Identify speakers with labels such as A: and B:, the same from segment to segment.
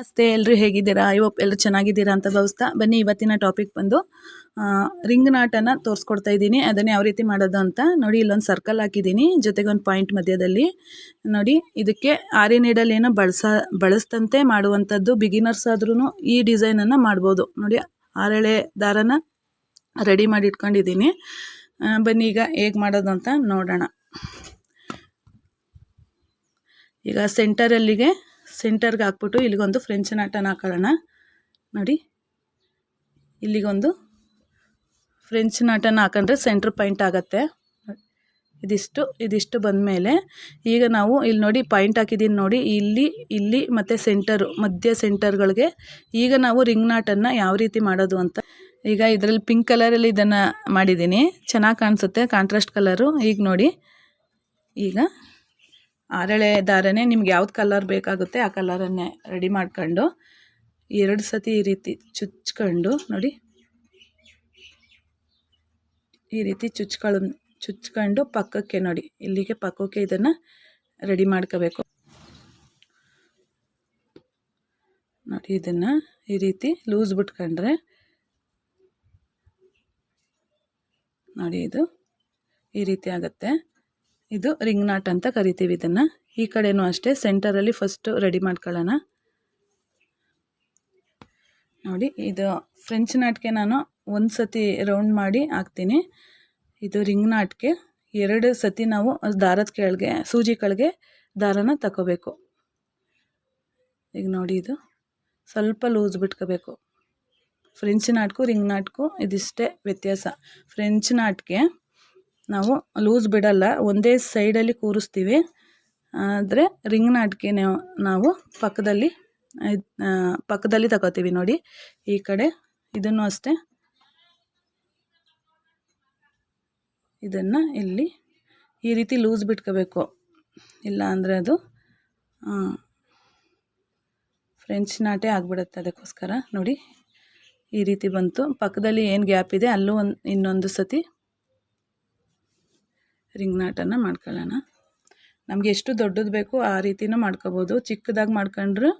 A: ನಮಸ್ತೆ ಎಲ್ಲರೂ ಹೇಗಿದ್ದೀರಾ? ಐ ಹೋಪ್ ಎಲ್ಲರೂ ಚೆನ್ನಾಗಿದ್ದೀರಾ ಅಂತ ಭಾವಿಸ್ತಾ ಬನ್ನಿ. ಇವತ್ತಿನ ಟಾಪಿಕ್ ಬಂದು ರಿಂಗ್ ನಾಟನ್ನು ತೋರಿಸ್ಕೊಡ್ತಾ ಇದ್ದೀನಿ. ಅದನ್ನೇ ಯಾವ ರೀತಿ ಮಾಡೋದು ಅಂತ ನೋಡಿ, ಇಲ್ಲೊಂದು ಸರ್ಕಲ್ ಹಾಕಿದ್ದೀನಿ. ಜೊತೆಗೆ ಒಂದು ಪಾಯಿಂಟ್ ಮಧ್ಯದಲ್ಲಿ. ನೋಡಿ, ಇದಕ್ಕೆ ಆರಿ ನೀಡಲ್ ಏನೋ ಬಳಸ, ಬಳಸ್ತಂತೆ ಮಾಡುವಂಥದ್ದು. ಬಿಗಿನರ್ಸ್ ಆದ್ರೂ ಈ ಡಿಸೈನನ್ನು ಮಾಡ್ಬೋದು. ನೋಡಿ, ಆರಳೆ ದಾರನ ರೆಡಿ ಮಾಡಿ ಇಟ್ಕೊಂಡಿದ್ದೀನಿ. ಬನ್ನಿ, ಈಗ ಹೇಗೆ ಮಾಡೋದು ಅಂತ ನೋಡೋಣ. ಈಗ ಸೆಂಟರಲ್ಲಿಗೆ ಸೆಂಟರ್ಗೆ ಹಾಕ್ಬಿಟ್ಟು ಇಲ್ಲಿಗೊಂದು ಫ್ರೆಂಚ್ ನಾಟನ ಹಾಕೊಳ್ಳೋಣ. ನೋಡಿ, ಇಲ್ಲಿಗೊಂದು ಫ್ರೆಂಚ್ ನಾಟನ ಹಾಕೊಂಡ್ರೆ ಸೆಂಟ್ರ್ ಪಾಯಿಂಟ್ ಆಗುತ್ತೆ. ಇದಿಷ್ಟು ಇದಿಷ್ಟು ಬಂದಮೇಲೆ ಈಗ ನಾವು ಇಲ್ಲಿ ನೋಡಿ ಪಾಯಿಂಟ್ ಹಾಕಿದ್ದೀನಿ ನೋಡಿ, ಇಲ್ಲಿ ಇಲ್ಲಿ ಮತ್ತು ಸೆಂಟರು ಮಧ್ಯ ಸೆಂಟರ್ಗಳಿಗೆ ಈಗ ನಾವು ರಿಂಗ್ ನಾಟನ್ನು ಯಾವ ರೀತಿ ಮಾಡೋದು ಅಂತ. ಈಗ ಇದರಲ್ಲಿ ಪಿಂಕ್ ಕಲರಲ್ಲಿ ಇದನ್ನು ಮಾಡಿದ್ದೀನಿ ಚೆನ್ನಾಗಿ ಕಾಣಿಸುತ್ತೆ ಕಾಂಟ್ರಾಸ್ಟ್ ಕಲರು ಈಗ ನೋಡಿ, ಈಗ ಆರಳೆ ದಾರನೇ ನಿಮ್ಗೆ ಯಾವ್ದು ಕಲರ್ ಬೇಕಾಗುತ್ತೆ ಆ ಕಲರನ್ನೇ ರೆಡಿ ಮಾಡ್ಕೊಂಡು ಎರಡು ಸತಿ ಈ ರೀತಿ ಚುಚ್ಕೊಂಡು ನೋಡಿ. ಈ ರೀತಿ ಚುಚ್ಕೊಳ ಚುಚ್ಕೊಂಡು ಪಕ್ಕಕ್ಕೆ ನೋಡಿ. ಇಲ್ಲಿಗೆ ಪಕ್ಕಕ್ಕೆ ಇದನ್ನು ರೆಡಿ ಮಾಡ್ಕೋಬೇಕು. ನೋಡಿ ಇದನ್ನು ಈ ರೀತಿ ಲೂಸ್ ಬಿಟ್ಕೊಂಡ್ರೆ ನೋಡಿ ಇದು ಈ ರೀತಿ ಆಗುತ್ತೆ. ಇದು ರಿಂಗ್ ನಾಟ್ ಅಂತ ಕರಿತೀವಿ ಇದನ್ನು. ಈ ಕಡೆನೂ ಅಷ್ಟೇ ಸೆಂಟರಲ್ಲಿ ಫಸ್ಟು ರೆಡಿ ಮಾಡ್ಕೊಳ್ಳೋಣ. ನೋಡಿ, ಇದು ಫ್ರೆಂಚ್ ನಾಟ್ಗೆ ನಾನು ಒಂದು ಸತಿ ರೌಂಡ್ ಮಾಡಿ ಹಾಕ್ತೀನಿ. ಇದು ರಿಂಗ್ ನಾಟ್ಗೆ ಎರಡು ಸತಿ ನಾವು ದಾರದ ಕೆಳಗೆ, ಸೂಜಿ ಕೆಳಗೆ ದಾರನ ತಗೋಬೇಕು ಈಗ ನೋಡಿ ಇದು, ಸ್ವಲ್ಪ ಲೂಸ್ ಬಿಟ್ಕೋಬೇಕು. ಫ್ರೆಂಚ್ ನಾಟ್ಕು ರಿಂಗ್ ನಾಟ್ಕು ಇದಿಷ್ಟೇ ವ್ಯತ್ಯಾಸ. ಫ್ರೆಂಚ್ ನಾಟ್ಗೆ ನಾವು ಲೂಸ್ ಬಿಡಲ್ಲ, ಒಂದೇ ಸೈಡಲ್ಲಿ ಕೂರಿಸ್ತೀವಿ. ಆದರೆ ರಿಂಗ್ ನಾಟ್ಗೆ ನಾವು ಪಕ್ಕದಲ್ಲಿ ಪಕ್ಕದಲ್ಲಿ ತಗೋತೀವಿ ನೋಡಿ. ಈ ಕಡೆ ಇದನ್ನು ಅಷ್ಟೇ. ಇದನ್ನು ಇಲ್ಲಿ ಈ ರೀತಿ ಲೂಸ್ ಬಿಟ್ಕೋಬೇಕು. ಇಲ್ಲ ಅಂದರೆ ಅದು ಫ್ರೆಂಚ್ ನಾಟೆ ಆಗಿಬಿಡುತ್ತೆ ಅದಕ್ಕೋಸ್ಕರ. ನೋಡಿ, ಈ ರೀತಿ ಬಂತು. ಪಕ್ಕದಲ್ಲಿ ಏನು ಗ್ಯಾಪ್ ಇದೆ, ಅಲ್ಲೂ ಒಂದು ಇನ್ನೊಂದು ಸತಿ ರಿಂಗ್ ನಾಟನ್ನು ಮಾಡ್ಕೊಳ್ಳೋಣ. ನಮಗೆ ಎಷ್ಟು ದೊಡ್ಡದು ಬೇಕು ಆ ರೀತಿನೂ ಮಾಡ್ಕೋಬೋದು. ಚಿಕ್ಕದಾಗಿ ಮಾಡ್ಕೊಂಡ್ರೂ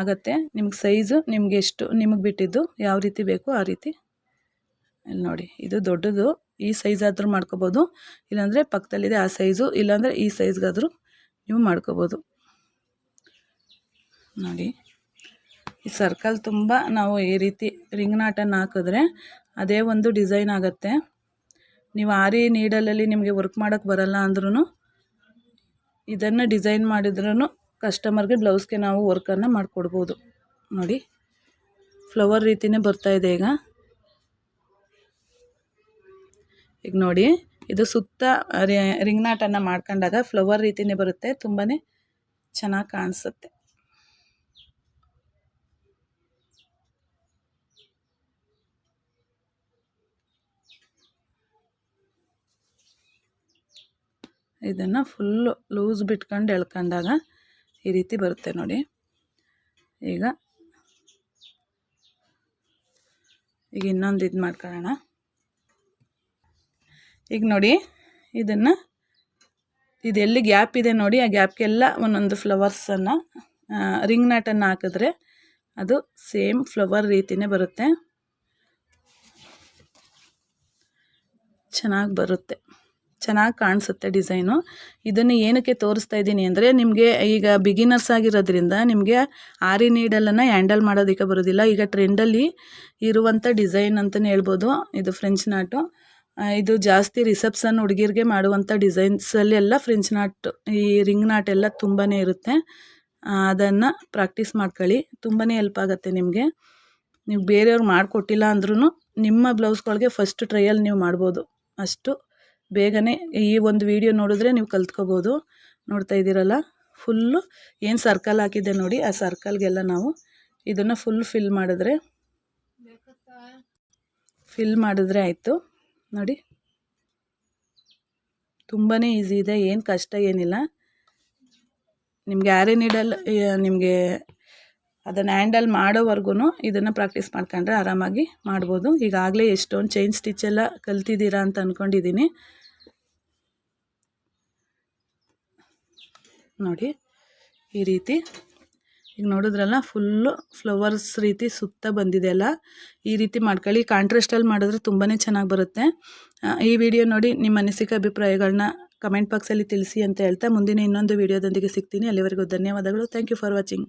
A: ಆಗತ್ತೆ. ನಿಮ್ಗೆ ಸೈಜು, ನಿಮ್ಗೆ ಎಷ್ಟು, ನಿಮಗೆ ಬಿಟ್ಟಿದ್ದು ಯಾವ ರೀತಿ ಬೇಕು ಆ ರೀತಿ. ಇಲ್ಲಿ ನೋಡಿ, ಇದು ದೊಡ್ಡದು. ಈ ಸೈಜ್ ಆದರೂ ಮಾಡ್ಕೋಬೋದು. ಇಲ್ಲಾಂದರೆ ಪಕ್ಕದಲ್ಲಿದೆ ಆ ಸೈಜು, ಇಲ್ಲಾಂದರೆ ಈ ಸೈಜ್ಗಾದರೂ ನೀವು ಮಾಡ್ಕೋಬೋದು. ನೋಡಿ, ಈ ಸರ್ಕಲ್ ತುಂಬ ನಾವು ಈ ರೀತಿ ರಿಂಗ್ ನಾಟನ್ನು ಹಾಕಿದ್ರೆ ಅದೇ ಒಂದು ಡಿಸೈನ್ ಆಗುತ್ತೆ. ನೀವು ಆರಿ ನೀಡಲಲ್ಲಿ ನಿಮಗೆ ವರ್ಕ್ ಮಾಡೋಕ್ಕೆ ಬರಲ್ಲ ಅಂದ್ರೂ ಇದನ್ನು ಡಿಸೈನ್ ಮಾಡಿದ್ರೂ ಕಸ್ಟಮರ್ಗೆ ಬ್ಲೌಸ್ಗೆ ನಾವು ವರ್ಕನ್ನು ಮಾಡಿಕೊಡ್ಬೋದು. ನೋಡಿ ಫ್ಲವರ್ ರೀತಿಯೇ ಇದೆ ಈಗ. ಈಗ ನೋಡಿ, ಇದು ಸುತ್ತ ರಿಂಗ್ ನಾಟನ್ನು ಮಾಡ್ಕೊಂಡಾಗ ಫ್ಲವರ್ ರೀತಿಯೇ ಬರುತ್ತೆ ತುಂಬಾ ಚೆನ್ನಾಗಿ ಕಾಣಿಸುತ್ತೆ. ಇದನ್ನು ಫುಲ್ಲು ಲೂಸ್ ಬಿಟ್ಕೊಂಡು ಎಳ್ಕೊಂಡಾಗ ಈ ರೀತಿ ಬರುತ್ತೆ ನೋಡಿ. ಈಗ ಈಗ ಇನ್ನೊಂದು ಇದು ಮಾಡ್ಕೊಳ್ಳೋಣ. ಈಗ ನೋಡಿ ಇದನ್ನು ಇದೆಲ್ಲಿ ಗ್ಯಾಪ್ ಇದೆ ನೋಡಿ, ಆ ಗ್ಯಾಪ್ಗೆಲ್ಲ ಒಂದೊಂದು ಫ್ಲವರ್ಸನ್ನು ರಿಂಗ್ ನಾಟನ್ನು ಹಾಕಿದ್ರೆ ಅದು ಸೇಮ್ ಫ್ಲವರ್ ರೀತಿಯೇ ಬರುತ್ತೆ. ಚೆನ್ನಾಗಿ ಬರುತ್ತೆ. ಚೆನ್ನಾಗಿ ಕಾಣಿಸುತ್ತೆ ಡಿಸೈನು. ಇದನ್ನು ಏನಕ್ಕೆ ತೋರಿಸ್ತಾ ಇದ್ದೀನಿ ಅಂದರೆ, ನಿಮಗೆ ಈಗ ಬಿಗಿನರ್ಸ್ ಆಗಿರೋದ್ರಿಂದ ನಿಮಗೆ ಆರಿ ನೀಡಲನ್ನು ಹ್ಯಾಂಡಲ್ ಮಾಡೋದಕ್ಕೆ ಬರೋದಿಲ್ಲ. ಈಗ ಟ್ರೆಂಡಲ್ಲಿ ಇರುವಂಥ ಡಿಸೈನ್ ಅಂತಲೇ ಹೇಳ್ಬೋದು. ಇದು ಫ್ರೆಂಚ್ ನಾಟು ಇದು ಜಾಸ್ತಿ ರಿಸೆಪ್ಷನ್ ಹುಡುಗಿರಿಗೆ ಮಾಡುವಂಥ ಡಿಸೈನ್ಸಲ್ಲಿ ಎಲ್ಲ ಫ್ರೆಂಚ್ ನಾಟ್ ಈ ರಿಂಗ್ ನಾಟ್ ಎಲ್ಲ ತುಂಬಾ ಇರುತ್ತೆ. ಅದನ್ನು ಪ್ರಾಕ್ಟೀಸ್ ಮಾಡ್ಕೊಳ್ಳಿ. ತುಂಬಾ ಹೆಲ್ಪ್ ಆಗುತ್ತೆ ನಿಮಗೆ. ನೀವು ಬೇರೆಯವ್ರು ಮಾಡಿಕೊಟ್ಟಿಲ್ಲ ಅಂದ್ರೂ ನಿಮ್ಮ ಬ್ಲೌಸ್ಗಳಿಗೆ ಫಸ್ಟ್ ಟ್ರಯಲ್ ನೀವು ಮಾಡ್ಬೋದು. ಅಷ್ಟು. ಬೇಗನೆ ಈ ಒಂದು ವಿಡಿಯೋ ನೋಡಿದ್ರೆ ನೀವು ಕಲ್ತ್ಕೋಬೋದು. ನೋಡ್ತಾ ಇದ್ದೀರಲ್ಲ? ಫುಲ್ಲು ಏನು ಸರ್ಕಲ್ ಹಾಕಿದೆ ನೋಡಿ, ಆ ಸರ್ಕಲ್ಗೆಲ್ಲ ನಾವು ಇದನ್ನು ಫುಲ್ ಫಿಲ್ ಮಾಡಿದ್ರೆ ಫಿಲ್ ಮಾಡಿದ್ರೆ ಆಯಿತು. ನೋಡಿ. ತುಂಬಾ ಈಸಿ ಇದೆ, ಏನು ಕಷ್ಟ ಏನಿಲ್ಲ. ನಿಮಗೆ ಯಾರೇ ನೀಡಲ್ ನಿಮಗೆ ಅದನ್ನು ಹ್ಯಾಂಡಲ್ ಮಾಡೋವರೆಗೂ ಇದನ್ನು ಪ್ರಾಕ್ಟೀಸ್ ಮಾಡ್ಕೊಂಡ್ರೆ ಆರಾಮಾಗಿ ಮಾಡ್ಬೋದು. ಈಗಾಗಲೇ ಎಷ್ಟೊಂದು ಚೈನ್ ಸ್ಟಿಚ್ ಎಲ್ಲ ಕಲ್ತಿದ್ದೀರಾ ಅಂತ ಅಂದ್ಕೊಂಡಿದ್ದೀನಿ ನೋಡಿ ಈ ರೀತಿ. ಈಗ ನೋಡಿದ್ರಲ್ಲ ಫುಲ್ಲು ಫ್ಲವರ್ಸ್ ರೀತಿ ಸುತ್ತ ಬಂದಿದೆ ಅಲ್ಲ. ಈ ರೀತಿ ಮಾಡ್ಕೊಳ್ಳಿ. ಕಾಂಟ್ರೆಸ್ಟಲ್ಲಿ ಮಾಡಿದ್ರೆ ತುಂಬಾ ಚೆನ್ನಾಗಿ ಬರುತ್ತೆ. ಈ ವಿಡಿಯೋ ನೋಡಿ ನಿಮ್ಮ ಅನಿಸಿಕೆ ಅಭಿಪ್ರಾಯಗಳನ್ನ ಕಮೆಂಟ್ ಬಾಕ್ಸಲ್ಲಿ ತಿಳಿಸಿ ಅಂತ ಹೇಳ್ತಾ ಮುಂದಿನ ಇನ್ನೊಂದು ವಿಡಿಯೋದೊಂದಿಗೆ ಸಿಗ್ತೀನಿ. ಅಲ್ಲಿವರೆಗೂ ಧನ್ಯವಾದಗಳು. Thank you for watching